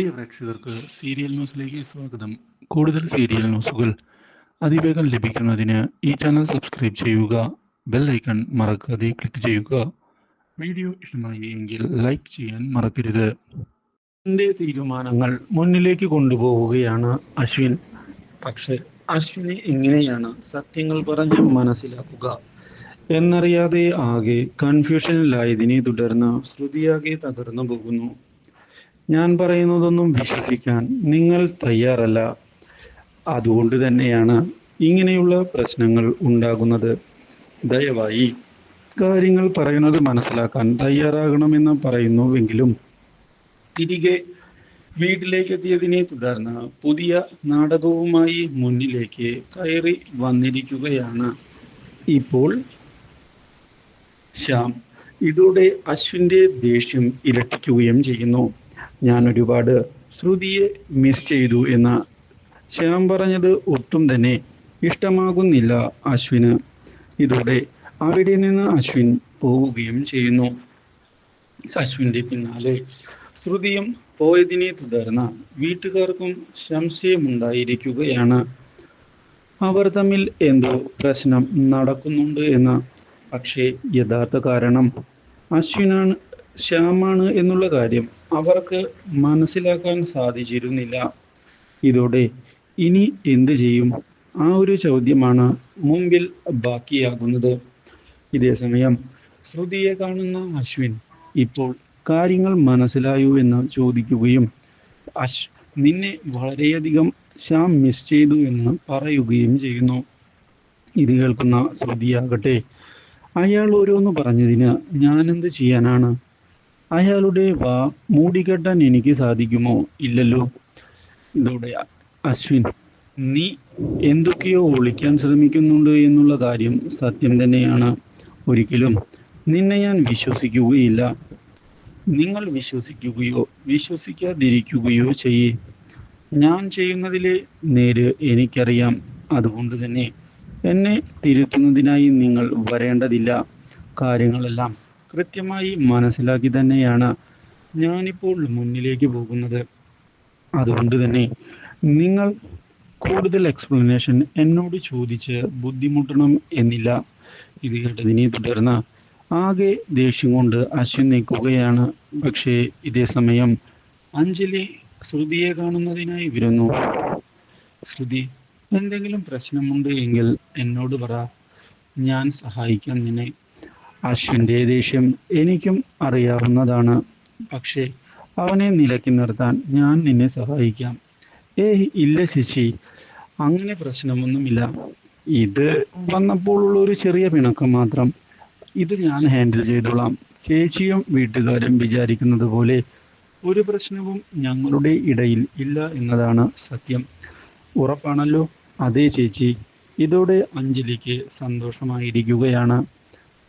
പ്രിയ പ്രേക്ഷകർക്ക് സീരിയൽ ന്യൂസിലേക്ക് സ്വാഗതം. കൂടുതൽ സീരിയൽ ന്യൂസുകൾ അതിവേഗം ലഭിക്കുന്നതിന് ഈ ചാനൽ സബ്സ്ക്രൈബ് ചെയ്യുക ബെൽ ഐക്കൺ മറക്കാതെ ക്ലിക്ക് ചെയ്യുക. വീഡിയോ ഇഷ്ടമായി എങ്കിൽ ലൈക്ക് ചെയ്യാൻ മറക്കരുത്. എന്റെ തീരുമാനങ്ങൾ മുന്നിലേക്ക് കൊണ്ടുപോവുകയാണ് അശ്വിൻ. പക്ഷെ അശ്വിനെ എങ്ങനെയാണ് സത്യങ്ങൾ പറഞ്ഞ് മനസ്സിലാക്കുക എന്നറിയാതെ ആകെ കൺഫ്യൂഷനിലായതിനെ തുടർന്ന് ശ്രുതിയാകെ തകർന്നു പോകുന്നു. ഞാൻ പറയുന്നതൊന്നും വിശ്വസിക്കാൻ നിങ്ങൾ തയ്യാറല്ല. അതുകൊണ്ട് തന്നെയാണ് ഇങ്ങനെയുള്ള പ്രശ്നങ്ങൾ ഉണ്ടാകുന്നത്. ദയവായി കാര്യങ്ങൾ പറയുന്നത് മനസ്സിലാക്കാൻ തയ്യാറാകണമെന്ന് പറയുന്നുവെങ്കിലും തിരികെ വീട്ടിലേക്ക് എത്തിയതിനെ തുടർന്ന് പുതിയ നാടകവുമായി മുന്നിലേക്ക് കയറി വന്നിരിക്കുകയാണ്. ഇപ്പോൾ ശ്യാം ഇതോടെ അശ്വിന്റെ ദേഷ്യം ഇരട്ടിക്കുകയും ചെയ്യുന്നു. ഞാൻ ഒരുപാട് ശ്രുതിയെ മിസ് ചെയ്തു എന്ന ശ്യാം പറഞ്ഞത് ഒട്ടും തന്നെ ഇഷ്ടമാകുന്നില്ല അശ്വിന്. ഇതോടെ അവിടെ നിന്ന് അശ്വിൻ പോവുകയും ചെയ്യുന്നു. അശ്വിന്റെ പിന്നാലെ ശ്രുതിയും പോയതിനെ തുടർന്ന് വീട്ടുകാർക്കും സംശയമുണ്ടായിരിക്കുകയാണ്. അവർ തമ്മിൽ എന്തോ പ്രശ്നം നടക്കുന്നുണ്ട് എന്ന്. പക്ഷേ യഥാർത്ഥ കാരണം അശ്വിനാണ് ശ്യാമാണ് എന്നുള്ള കാര്യം അവർക്ക് മനസ്സിലാക്കാൻ സാധിച്ചിരുന്നില്ല. ഇതോടെ ഇനി എന്ത് ചെയ്യും? ആ ഒരു ചോദ്യമാണ് മുമ്പിൽ ബാക്കിയാകുന്നത്. ഇതേ സമയം ശ്രുതിയെ കാണുന്ന അശ്വിൻ ഇപ്പോൾ കാര്യങ്ങൾ മനസ്സിലായോ എന്ന് ചോദിക്കുകയും അശ് നിന്നെ വളരെയധികം ശ്യാം മിസ് ചെയ്തു എന്ന് പറയുകയും ചെയ്യുന്നു. ഇത് കേൾക്കുന്ന ശ്രുതിയാകട്ടെ അയാൾ ഓരോന്ന് പറഞ്ഞതിന് ഞാനെന്ത് ചെയ്യാനാണ്? അയാളുടെ വാ മൂടിക്കെട്ടാൻ എനിക്ക് സാധിക്കുമോ? ഇല്ലല്ലോ. ഇതോടെ അശ്വിൻ നീ എന്തൊക്കെയോ ഒളിക്കാൻ ശ്രമിക്കുന്നുണ്ട് എന്നുള്ള കാര്യം സത്യം തന്നെയാണ്. ഒരിക്കലും നിന്നെ ഞാൻ വിശ്വസിക്കുകയില്ല. നിങ്ങൾ വിശ്വസിക്കുകയോ വിശ്വസിക്കാതിരിക്കുകയോ ചെയ്യേ. ഞാൻ ചെയ്യുന്നതിലെ നേര് എനിക്കറിയാം. അതുകൊണ്ട് തന്നെ എന്നെ തിരുത്തുന്നതിനായി നിങ്ങൾ വരേണ്ടതില്ല. കാര്യങ്ങളെല്ലാം കൃത്യമായി മനസ്സിലാക്കി തന്നെയാണ് ഞാനിപ്പോൾ മുന്നിലേക്ക് പോകുന്നത്. അതുകൊണ്ട് തന്നെ നിങ്ങൾ കൂടുതൽ എക്സ്പ്ലനേഷൻ എന്നോട് ചോദിച്ച് ബുദ്ധിമുട്ടണം എന്നില്ല. ഇത് കേട്ടതിനെ തുടർന്ന് ആകെ ദേഷ്യം കൊണ്ട് അശ്വിൻ നിൽക്കുകയാണ്. പക്ഷേ ഇതേ സമയം അഞ്ജലി ശ്രുതിയെ കാണുന്നതിനായി വരുന്നു. ശ്രുതി എന്തെങ്കിലും പ്രശ്നമുണ്ട് എങ്കിൽ എന്നോട് പറ. ഞാൻ സഹായിക്കാം നിന്നെ. അശ്വിന്റെ ദേഷ്യം എനിക്കും അറിയാവുന്നതാണ്. പക്ഷേ അവനെ നിലക്കി നിർത്താൻ ഞാൻ നിന്നെ സഹായിക്കാം. ഏ ഇല്ല ശശി അങ്ങനെ പ്രശ്നമൊന്നുമില്ല. ഇത് വന്നപ്പോൾ ഉള്ള ഒരു ചെറിയ പിണക്കം മാത്രം. ഇത് ഞാൻ ഹാൻഡിൽ ചെയ്തോളാം. ചേച്ചിയും വീട്ടുകാരും വിചാരിക്കുന്നത് പോലെ ഒരു പ്രശ്നവും ഞങ്ങളുടെ ഇടയിൽ ഇല്ല എന്നതാണ് സത്യം. ഉറപ്പാണല്ലോ. അതേ ചേച്ചി ഇതോടെ അഞ്ജലിക്ക് സന്തോഷമായിരിക്കുകയാണ്.